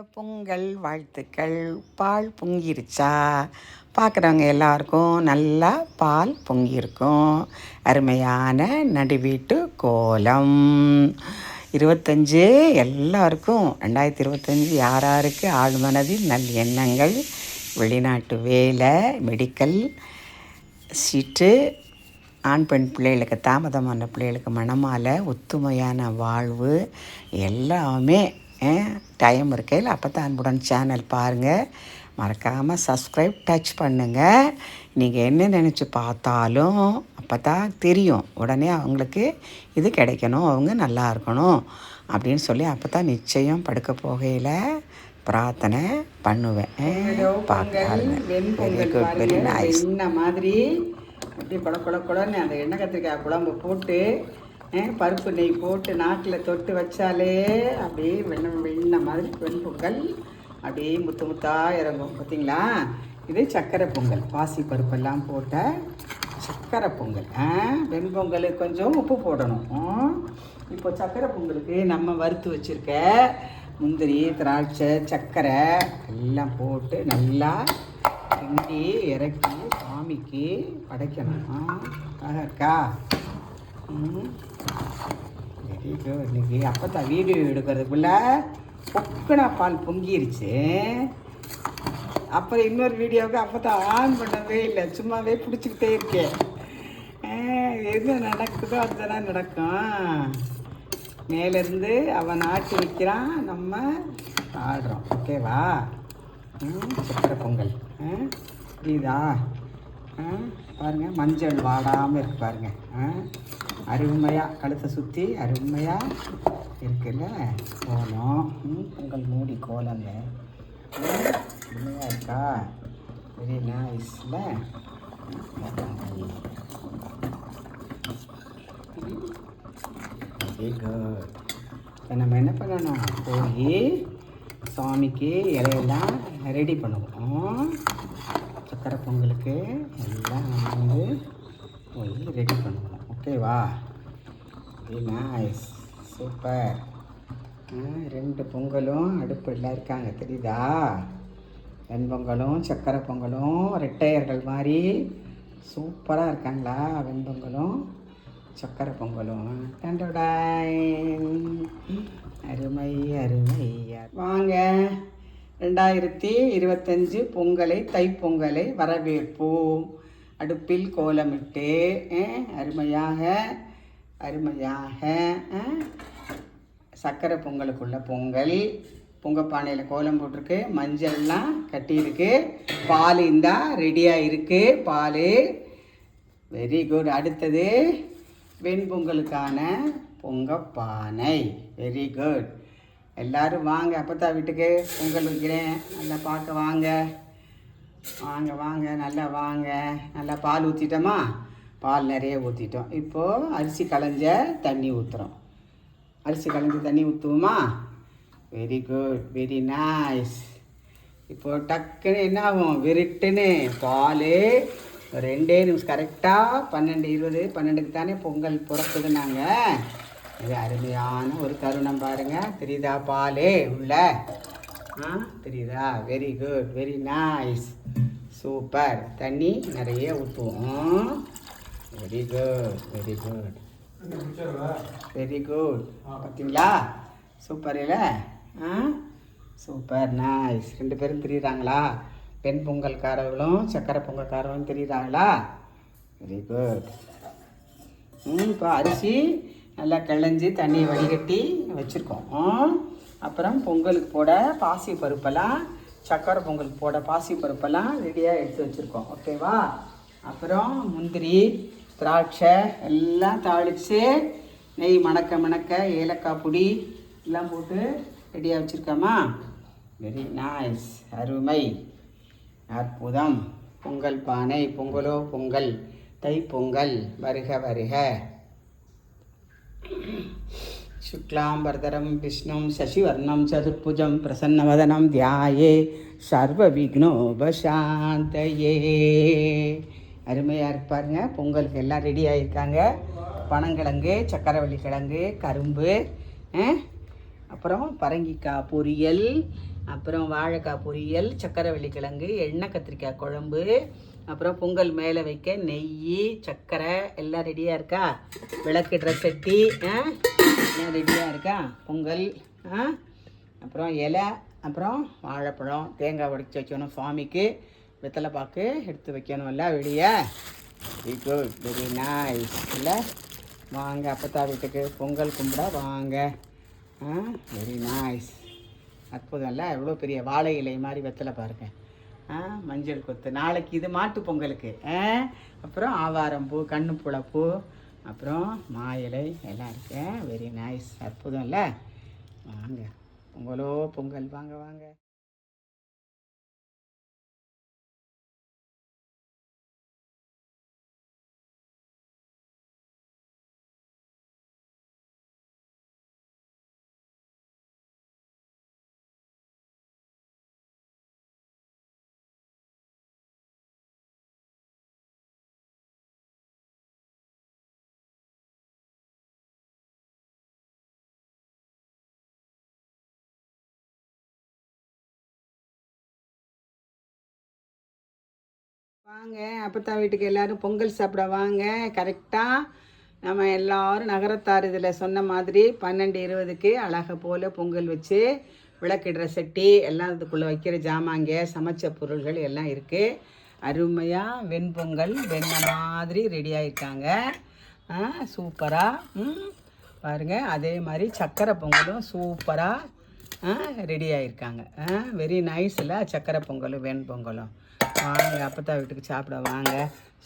பொங்கல் வாழ்த்துக்கள். பால் பொங்கிருச்சா? பார்க்குறவங்க எல்லாருக்கும் நல்லா பால் பொங்கியிருக்கும். அருமையான நடுவீட்டு கோலம். இருபத்தஞ்சு எல்லாருக்கும் ரெண்டாயிரத்தி இருபத்தஞ்சி யார் யாருக்கு ஆழ்மனதில் நல் எண்ணங்கள் வெளிநாட்டு வேலை மெடிக்கல் சீட்டு ஆண் பெண் பிள்ளைகளுக்கு தாமதமான பிள்ளைகளுக்கு மனமால ஒத்துமையான வாழ்வு எல்லாமே டைம் இருக்கையில் அப்போ தான் அன்புடன் சேனல் பாருங்கள் மறக்காமல் சப்ஸ்கிரைப் டச் பண்ணுங்கள் நீங்கள் என்ன நினச்சி பார்த்தாலும் அப்போ தான் தெரியும். உடனே அவங்களுக்கு இது கிடைக்கணும். அவங்க நல்லா இருக்கணும். அப்படின்னு சொல்லி அப்போ தான் நிச்சயம் படுக்க போகையில் பிரார்த்தனை பண்ணுவேன். வெரி குட் வெரி நைஸ் என்ன மாதிரி? அப்படியே குட குட குடன்னு அந்த எண்ணெய் கத்திரிக்காய் குழம்பு போட்டு பருப்பு நெய் போட்டு நாக்கில் தொட்டு வச்சாலே அப்படியே வெண்ண வெண்ண மாதிரி வெண்பொங்கல் அப்படியே முத்து முத்தா இறங்கும். பார்த்தீங்களா இது சக்கரை பொங்கல். பாசி பருப்பெல்லாம் போட்ட சக்கரை பொங்கல். ஆ பொங்கல் கொஞ்சம் உப்பு போடணும். இப்போ சக்கரை பொங்கலுக்கு நம்ம வறுத்து வச்சுருக்க முந்திரி திராட்சை சர்க்கரை எல்லாம் போட்டு நல்லா கிண்டி இறக்கி சாமிக்கு படைக்கணும். அழகா இருக்கா? வெரி இன்னைக்கு அப்போ தான் வீடியோ எடுக்கிறதுக்குள்ள பொக்கனா பால் பொங்கிருச்சு. அப்புறம் இன்னொரு வீடியோவுக்கு அப்போ தான் ஆன் பண்ணவே இல்லை. சும்மாவே பிடிச்சிக்கிட்டே இருக்கேன். எது நடக்குதோ அதுதான் நடக்கும். மேலேருந்து அவன் ஆட்டி வைக்கிறான் நம்ம ஆடுறோம். ஓகேவா? ம், சக்கரை பொங்கல். புரியுதா? ஆ, மஞ்சள் வாடாமல் இருக்கு பாருங்கள் ஆ, அருமையாக கழுத்தை சுற்றி அருமையாக இருக்குல்ல? கோலம். உங்கள் பொங்கல் மூடி கோலங்க. அருமையாக இருக்கா? வெரி நைஸ்ல வெரி குட் இப்போ நம்ம என்ன பண்ணணும்? போய் சாமிக்கு இலையெல்லாம் ரெடி பண்ணுவோம். சக்கரை பொங்கலுக்கு எல்லாம் நம்ம வந்து போய் ரெடி பண்ணுவோம். ஓகேவா வெரி நைஸ் சூப்பர் ரெண்டு பொங்கலும் அடுப்பில் இருக்காங்க தெரியுதா? வெண்பொங்கலும் சக்கரை பொங்கலும் ரெட்டையர்கள் மாதிரி சூப்பராக இருக்காங்களா? வெண்பொங்கலும் சக்கரை பொங்கலும். டண்டடாய். அருமை அருமை. வாங்க. ரெண்டாயிரத்தி இருபத்தஞ்சு பொங்கலை தைப்பொங்கலை வரவேற்போம். அடுப்பில் கோலமிட்டு அருமையாக அருமையாக சக்கரை பொங்கலுக்குள்ள பொங்கல் பொங்கப்பானையில் கோலம் போட்டிருக்கு மஞ்சள்லாம் கட்டியிருக்கு பால் இந்தா ரெடியாக இருக்குது பால். வெரி குட் அடுத்தது வெண்பொங்கலுக்கான பொங்கப்பானை. வெரி குட் எல்லோரும் வாங்க அப்பத்தா வீட்டுக்கு பொங்கல் வைக்கிறேன். நல்லா பார்க்க வாங்க. வாங்க வாங்க நல்லா வாங்க. நல்லா பால் ஊற்றிட்டோமா பால் நிறைய ஊற்றிட்டோம் இப்போது அரிசி களைஞ்ச தண்ணி ஊற்றுறோம் அரிசி களைஞ்ச தண்ணி ஊற்றுவோமா வெரி குட் வெரி நைஸ் இப்போ டக்குன்னு என்ன ஆகும்? விருட்டுன்னு பால் ரெண்டே நிமிஷம் கரெக்டாக பன்னெண்டு இருபது பன்னெண்டுக்கு தானே பொங்கல் பிறக்குதுன்னாங்க. இது அருமையான ஒரு தருணம் பாருங்கள் தெரியுதா பால் உள்ள? ஆ? தெரியுதா? Very good very nice super தண்ணி நிறைய ஊற்றுவோம் very good very good very good பார்த்தீங்களா சூப்பர் இல்லை? ஆ? சூப்பர் நைஸ் ரெண்டு பேரும் தெரியுறாங்களா? பெண் பொங்கல்காரர்களும் சக்கரை பொங்கல்காரர்களும் தெரியுறாங்களா? வெரி குட் ம் இப்போ அரிசி நல்லா கிளஞ்சி தண்ணியை வடிகட்டி வச்சுருக்கோம். அப்புறம் பொங்கலுக்கு போட பாசி பருப்பெல்லாம் சக்கரை பொங்கலுக்கு போட பாசி பருப்பெல்லாம் ரெடியாக எடுத்து வச்சுருக்கோம். ஓகேவா அப்புறம் முந்திரி திராட்சை எல்லாம் தாளித்து நெய் மணக்க மணக்க ஏலக்காய் பொடி எல்லாம் போட்டு ரெடியாக வச்சுருக்கோமா? வெரி நைஸ் அருமை. அற்புதம். பொங்கல் பானை பொங்கலோ பொங்கல் தை பொங்கல் வருக வருக. शुक्लाम्बरधरं विष्णुं शशिवर्णं चतुर्भुजं प्रसन्नवदनं ध्याये சர்வவிக்னோபசாந்தயே அருமையாக இருப்பாருங்க பொங்கலுக்கு எல்லாம் ரெடி ஆகியிருக்காங்க பனங்கிழங்கு சக்கரவள்ளி கிழங்கு கரும்பு அஹ், அப்புறம் பரங்கிக்காய் பொரியல் அப்புறம் வாழைக்காய் பொரியல் சக்கரை வெள்ளிக்கிழங்கு எண்ணெய் கத்திரிக்காய் குழம்பு அப்புறம் பொங்கல் மேலே வைக்க நெய் சக்கரை எல்லாம் ரெடியாக இருக்கா விளக்குடுற சட்டி எல்லாம் ரெடியாக இருக்கா? பொங்கல் ஆ? அப்புறம் இலை அப்புறம் வாழைப்பழம் தேங்காய் உடைச்சி வைக்கணும் சுவாமிக்கு. வெத்தலை பாக்கு எடுத்து வைக்கணும்ல வெளியே. வெரி குட் வெரி நைஸ் இல்லை? வாங்க அப்பத்தா வீட்டுக்கு பொங்கல் கும்பிட வாங்க. ஆ? வெரி நைஸ் அற்புதம் இல்லை? எவ்வளோ பெரிய வாழை இலை மாதிரி வெத்தலை பாருங்க. ஆ? மஞ்சள் கொத்து. நாளைக்கு இது மாட்டு பொங்கலுக்கு. ஆ? அப்புறம் ஆவாரம் பூ கண்ணு பூ அப்புறம் மா இலை எல்லாம் இருக்கு. வெரி நைஸ் அற்புதம் இல்லை? வாங்க. பொங்கலோ பொங்கல். வாங்க வாங்க. வாங்க அப்பத்தா வீட்டுக்கு எல்லாரும் பொங்கல் சாப்பிட வாங்க. கரெக்டாக நம்ம எல்லாரும் நகரத்தார் இதில் சொன்ன மாதிரி பன்னெண்டு இருபதுக்கு அழகை போல் பொங்கல் வச்சு விளக்கிடுற சட்டி எல்லாம் இதுக்குள்ளே வைக்கிற ஜாமாங்க சமைச்ச பொருள்கள் எல்லாம் இருக்குது அருமையாக வெண்பொங்கல் வெண்ண மாதிரி ரெடி ஆகிருக்காங்க சூப்பராக பாருங்கள் அதே மாதிரி சக்கரை பொங்கலும் சூப்பராக ரெடி ஆகிருக்காங்க வெரி நைஸில் சக்கரை பொங்கலும் வெண்பொங்கலும். வாங்க அப்பத்தா வீட்டுக்கு சாப்பிட வாங்க.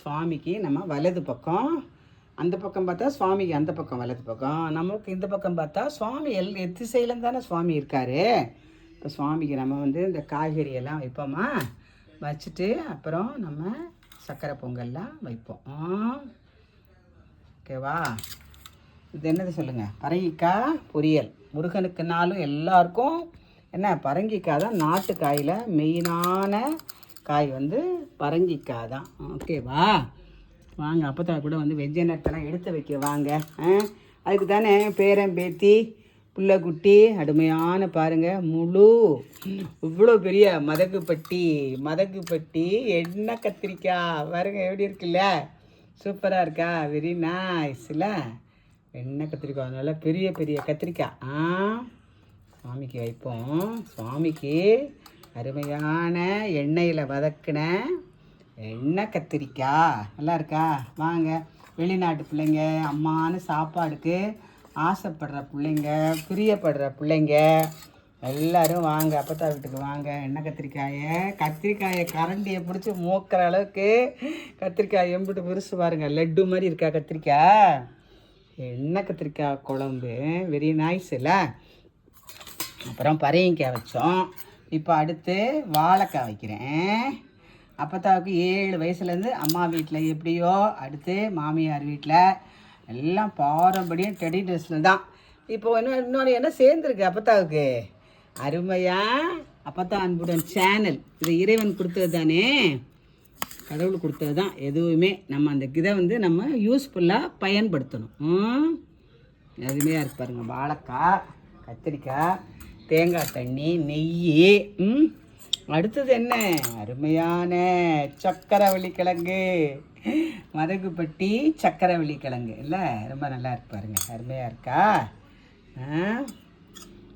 சுவாமிக்கு நம்ம வலது பக்கம். அந்த பக்கம் பார்த்தா சுவாமிக்கு அந்த பக்கம் வலது பக்கம். நமக்கு இந்த பக்கம் பார்த்தா சுவாமி எல் எத்திசையிலும் தானே சுவாமி இருக்காரு. இப்போ சுவாமிக்கு நம்ம வந்து இந்த காய்கறி எல்லாம் வைப்போமா? வச்சுட்டு அப்புறம் நம்ம சக்கரை பொங்கல்லாம் வைப்போம். ஓகேவா இது என்னது சொல்லுங்கள் பரங்கிக்காய் பொரியல். முருகனுக்குனாலும் எல்லாருக்கும் என்ன? பரங்கிக்காய் தான் நாட்டுக்காயில் மெயினான காய் வந்து பரங்கிக்காய் தான் ஓகேவா வாங்க அப்பத்தா கூட வந்து வெஜ்ஜனத்தெல்லாம் எடுத்து வைக்க வாங்க. ஆ? அதுக்கு தானே பேரன் பேத்தி புள்ளக்குட்டி அருமையான பாருங்க முழு இவ்வளோ பெரிய மதகுப்பட்டி மதகுப்பட்டி என்ன கத்திரிக்காய்? பாருங்க எப்படி இருக்குல்ல? சூப்பராக இருக்கா? வெரி நைஸ் இல்லை? கத்திரிக்காய்? நல்லா பெரிய பெரிய கத்திரிக்காய். ஆ? சுவாமிக்கு வைப்போம். சுவாமிக்கு அருமையான எண்ணெயில் வதக்கின எண்ணெய் கத்திரிக்காய் நல்லா இருக்கா? வாங்க. வெளிநாட்டு பிள்ளைங்க அம்மானு சாப்பாடுக்கு ஆசைப்படுற பிள்ளைங்க பிரியப்படுற பிள்ளைங்க எல்லாரும் வாங்க. அப்பத்தா வீட்டுக்கு வாங்க. எண்ணெய் கத்திரிக்காயை. கத்திரிக்காயை கரண்டியை பிடிச்சி மூக்கிற அளவுக்கு கத்திரிக்காய் எம்பிட்டு பெருசு பாருங்க. லட்டு மாதிரி இருக்கா கத்திரிக்காய் எண்ணெய் கத்திரிக்காய் குழம்பு வெரி நைஸ் இல்லை அப்புறம் பறையங்காய் வச்சோம். இப்போ அடுத்து வாழைக்காய் வைக்கிறேன். அப்பத்தாவுக்கு ஏழு வயசுலேருந்து அம்மா வீட்டில் எப்படியோ அடுத்து மாமியார் வீட்டில் எல்லாம் பாரம்பரியம் ட்ரெடிஷனல் தான். இப்போ இன்னும் இன்னொன்று என்ன சேர்ந்துருக்கு அப்பத்தாவுக்கு? அருமையாக அப்பத்தா அன்புடன் சேனல் இது இறைவன் கொடுத்தது தானே? கடவுள் கொடுத்தது தான். எதுவுமே நம்ம அந்த இதை வந்து நம்ம யூஸ்ஃபுல்லாக பயன்படுத்தணும். ம்? அருமையாக இருக்கு வாழைக்காய் கத்திரிக்காய். தேங்காய் தண்ணி நெய் ம்? அடுத்தது என்ன? அருமையான சக்கரவள்ளி கிழங்கு. மதகுப்பட்டி சக்கரவள்ளி கிழங்கு. இல்லை ரொம்ப நல்லா இருப்பாருங்க அருமையாக இருக்கா?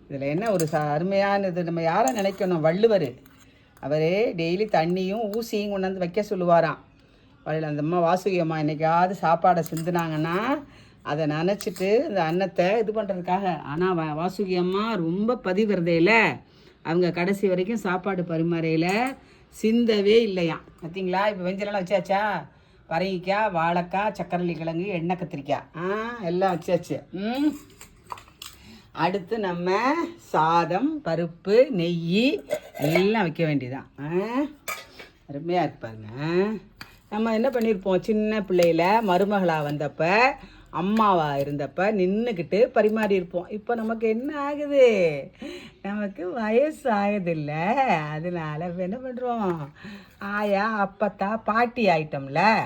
இதில் என்ன ஒரு ச அருமையானது? நம்ம யாரை நினைக்கணும்? வள்ளுவர். அவர் டெய்லி தண்ணியும் ஊசியும் கொண்டாந்து வைக்க சொல்லுவாராம். வழியில் அந்த அம்மா வாசுகி அம்மா என்றைக்காவது சாப்பாடை சிந்துனாங்கன்னா அதை நினச்சிட்டு இந்த அன்னத்தை இது பண்ணுறதுக்காக ஆனால் வா வாசுகி அம்மா ரொம்ப பதிவிறதையில் அவங்க கடைசி வரைக்கும் சாப்பாடு பரிமாறையில் சிந்தவே இல்லையாம். பார்த்தீங்களா இப்போ வெஞ்சலாம் வச்சாச்சா? பரங்கிக்காய் வாழைக்காய் சக்கரவள்ளி கிழங்கு எண்ணெய் கத்திரிக்காய் ஆ எல்லாம் வச்சாச்சு. ம். அடுத்து நம்ம சாதம் பருப்பு நெய் எல்லாம் வைக்க வேண்டியதான் அருமையாக இருப்பாருங்க நம்ம என்ன பண்ணியிருப்போம் சின்ன பிள்ளையில் மருமகளாக வந்தப்போ அம்மாவா இருந்தப்ப நின்றுக்கிட்டு பரிமாறி இருப்போம். இப்போ நமக்கு என்ன ஆகுது? நமக்கு வயசு ஆகுதில்ல அதனால என்ன பண்ணுறோம் ஆயா அப்பத்தா பாட்டி ஆயிட்டோம்ல.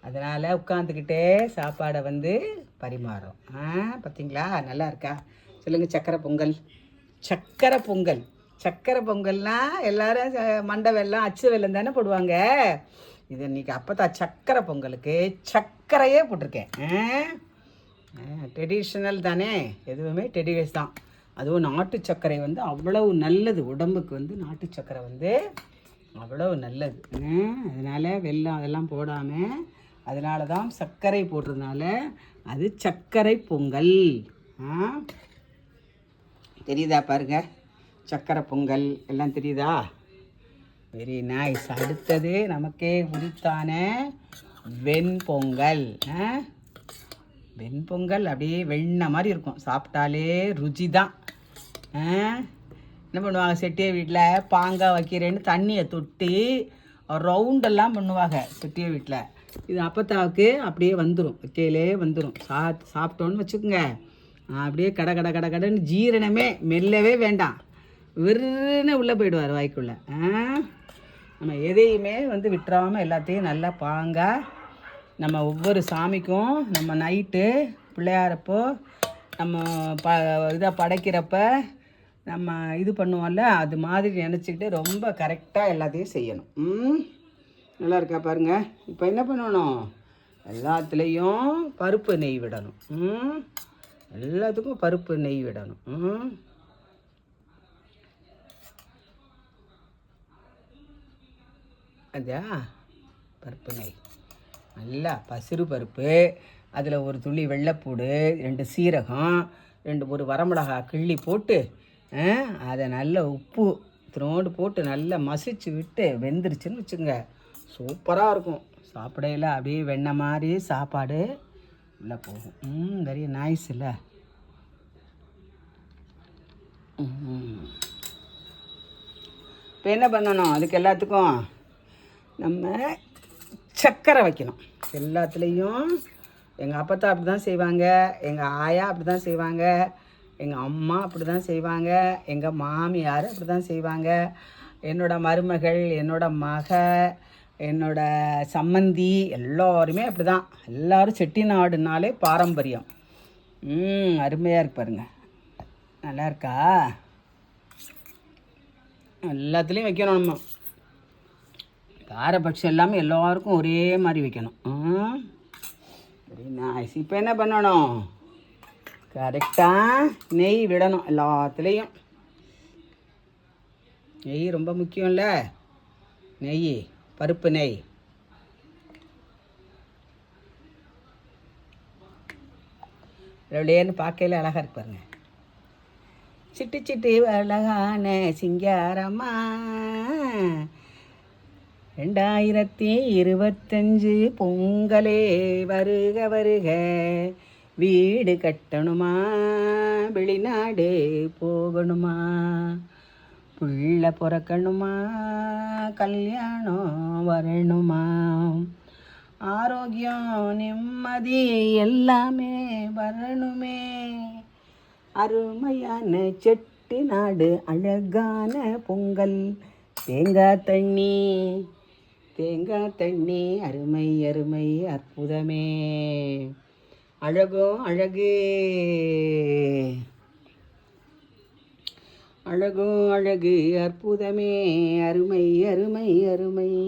அதனால் உட்காந்துக்கிட்டே சாப்பாடை வந்து பரிமாறும். ஆ பார்த்தீங்களா நல்லா இருக்கா? சொல்லுங்கள் சக்கரை பொங்கல். சக்கரை பொங்கல். சக்கரை பொங்கல்னால் எல்லாரும் ச- மண்டை வெல்லம் அச்சு வெள்ளம் தானே போடுவாங்க. இது இன்னைக்கு அப்பத்தா சக்கரை பொங்கலுக்கு சர்க்கரையே போட்டிருக்கேன். ட்ரெடிஷ்னல் தானே? எதுவுமே ட்ரெடிஷஸ் தான். அதுவும் நாட்டு சர்க்கரை வந்து அவ்வளவு நல்லது. உடம்புக்கு வந்து நாட்டு சர்க்கரை வந்து அவ்வளவு நல்லது. அதனால் அதனால அதெல்லாம் போடாமல் அதனால தான் சர்க்கரை போடுறதுனால அது சர்க்கரை பொங்கல். ஆ? தெரியுதா பாருங்க? சர்க்கரை பொங்கல் எல்லாம் தெரியுதா? Very nice. அடுத்தது நமக்கே உரித்தான வெண்பொங்கல். ஆ? வெண்பொங்கல் அப்படியே வெண்ணெய் மாதிரி இருக்கும். சாப்பிட்டாலே ருச்சி தான் என்ன பண்ணுவாங்க? செட்டிய வீட்டில் பாங்காய் வைக்கிறேன்னு தண்ணியை தொட்டி ரவுண்டெல்லாம் பண்ணுவாங்க செட்டிய வீட்டில் இது அப்பத்தாவுக்கு அப்படியே வந்துடும் வைக்கையிலே வந்துடும் சா சாப்பிட்டோன்னு வச்சுக்கோங்க. அப்படியே கட கட கட கடன்னு ஜீரணமே மெல்லவே வேண்டாம். விருன்னு உள்ளே போயிடுவார் வாய்க்குள்ளே. ஆ? நம்ம எதையுமே வந்து விட்டுறாமல் எல்லாத்தையும் நல்லா பாங்காக நம்ம ஒவ்வொரு சாமிக்கும் நம்ம நைட்டு பிள்ளையாரப்போ நம்ம ப இதை படைக்கிறப்ப நம்ம இது பண்ணுவோம்ல அது மாதிரி நினச்சிக்கிட்டு ரொம்ப கரெக்டாக எல்லாத்தையும் செய்யணும். ம்? நல்லா இருக்கா பாருங்க. இப்போ என்ன பண்ணணும்? எல்லாத்துலேயும் பருப்பு நெய் விடணும். ம்? எல்லாத்துக்கும் பருப்பு நெய் விடணும். அதா? பருப்பு நெய் நல்லா பசிறு பருப்பு அதில் ஒரு துளி வெள்ளைப்பூடு ரெண்டு சீரகம் ரெண்டு ஒரு வரமிளகா கிள்ளி போட்டு அதை நல்ல உப்பு திரோண்டு போட்டு நல்லா மசிச்சு விட்டு வெந்துருச்சுன்னு வச்சுங்க சூப்பராக இருக்கும். சாப்பிடையில அப்படியே வெண்ணெய் மாதிரி சாப்பாடு உள்ளே போகும். ம் வெரி நைஸ் இல்லை இப்போ என்ன பண்ணணும்? அதுக்கு எல்லாத்துக்கும்? நம்ம சக்கரை வைக்கணும். எல்லாத்துலேயும் எங்கள் அப்பத்தா அப்படி தான் செய்வாங்க எங்கள் ஆயா அப்படி தான் செய்வாங்க எங்கள் அம்மா அப்படி தான் செய்வாங்க எங்கள் மாமியார் அப்படி தான் செய்வாங்க. என்னோடய மருமகள் என்னோட மக என்னோட சம்மந்தி எல்லோருமே அப்படி தான் எல்லோரும் செட்டிநாடுனாலே பாரம்பரியம். ம் அருமையாக இருக்கு பாருங்க. நல்லா இருக்கா? எல்லாத்துலேயும் வைக்கணும் நம்ம. பாரபட்சம் எல்லாமே எல்லாருக்கும் ஒரே மாதிரி வைக்கணும். வெரி நைஸ் இப்போ என்ன பண்ணணும்? கரெக்டாக நெய் விடணும் எல்லாத்துலேயும். நெய் ரொம்ப முக்கியம்ல. நெய் பருப்பு நெய். அப்படியேன்னு பார்க்கையில அழகாக இருக்கு பாருங்க. சிட்டு சிட்டு அழகான சிங்காரம்மா. ரெண்டாயிரத்தி இருபத்தஞ்சு பொங்கலே வருக வருக. வீடு கட்டணுமா? வெளிநாடு போகணுமா? புள்ள பிறக்கணுமா? கல்யாணம் வரணுமா? ஆரோக்கியம் நிம்மதி எல்லாமே வரணுமே. அருமையான செட்டி நாடு அழகான பொங்கல் தேங்காய் தண்ணி தேங்காய் தண்ணி அருமை அருமை அற்புதமே. அழகோ அழகு. அழகோ அழகு அற்புதமே. அருமை அருமை அருமை.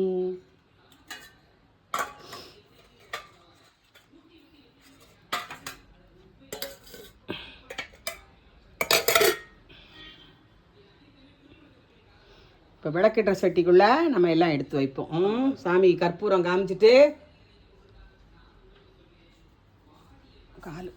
இப்போ விளக்கெட்டுற சட்டிக்குள்ளே நம்ம எல்லாம் எடுத்து வைப்போம். சாமி கற்பூரம் காமிச்சிட்டு. காலு.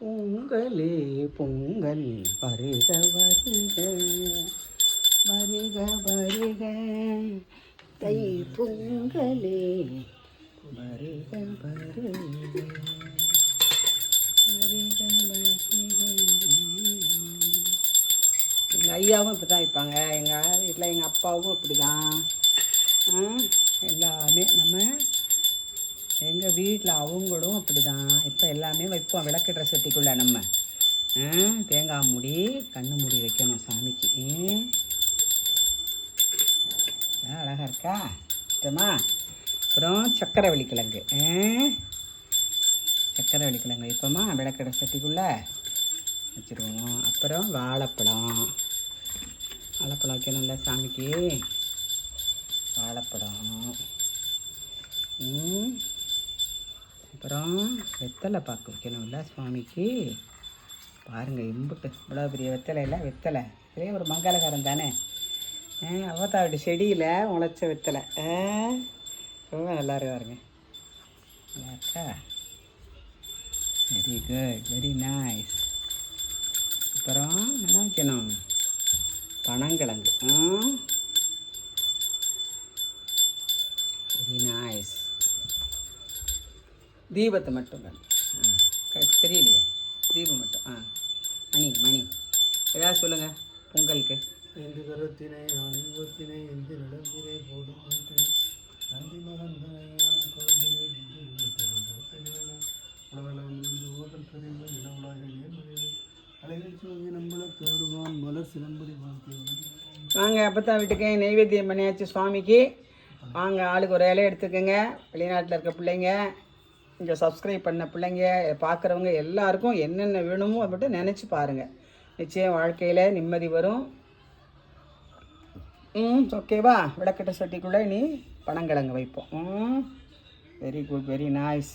பொங்கலே பொங்கல் வருக வருக வருக வருக. தை பொங்கலே வருக வருக வருக வருக. எங்கள் ஐயாவும் இப்படி தான் வைப்பாங்க எங்கள் வீட்டில் எங்கள் அப்பாவும் இப்படி தான் எல்லாமே நம்ம எங்கள் வீட்டில் அவங்களும் அப்படி தான் இப்போ எல்லாமே வைப்போம் விளக்கிடுற சட்டிக்குள்ளே நம்ம. தேங்காய் மூடி கண்ணு மூடி வைக்கணும் சாமிக்கு. ம். ஆ, இருக்கா? இஷ்டமா? அப்புறம் சக்கரை வள்ளிக்கிழங்கு சக்கரை வள்ளிக்கிழங்கு வைப்போமா? விளக்கடை சட்டிக்குள்ளே. வச்சுருவோம். அப்புறம் வாழைப்பழம். வாழைப்பழம் வைக்கணும்ல சாமிக்கு? வாழைப்பழம். ம். அப்புறம் வெத்தலை பாக்கு வைக்கணும்ல சுவாமிக்கு. பாருங்கள் எம்புட்டு இவ்வளோ பெரிய வெத்தலை இல்லை வெத்தலை. இதே ஒரு மங்களகரம் தானே? அவத்தாவோட செடியில் முளைச்ச வெத்தலை. ரொம்ப நல்லா இருக்கு பாருங்க. நல்லா இருக்கா வெரி குட் வெரி நைஸ் அப்புறம் என்ன வைக்கணும்? பனங்கிழங்கு. ஆ. வெரி நைஸ் தீபத்தை மட்டும் தெரியலையே. தீபம் மட்டும் ஆ. மணி மணி. ஏதாவது சொல்லுங்கள் பொங்கலுக்கு. எந்த கரத்தினை அனுபவத்தினை எந்த நடமுறை போடும் நந்தி மகந்தனையான குழந்தையை வாங்க அப்பத்தா வீட்டுக்கு நெய்வேத்தியம் பண்ணியாச்சு சுவாமிக்கு. வாங்க ஆளுக்கு ஒரு இலையை எடுத்துக்கோங்க. வெளிநாட்டில் இருக்க பிள்ளைங்க இங்கே சப்ஸ்கிரைப் பண்ண பிள்ளைங்க பார்க்குறவங்க எல்லாருக்கும் என்னென்ன வேணுமோ அதை மட்டும் நினச்சி பாருங்கள் நிச்சயம் வாழ்க்கையில் நிம்மதி வரும். ம் ஓகேவா விளக்கட்ட சட்டிக்குள்ளே நீ பணங்கிழங்கு வைப்போம். ம் வெரி குட் வெரி நைஸ்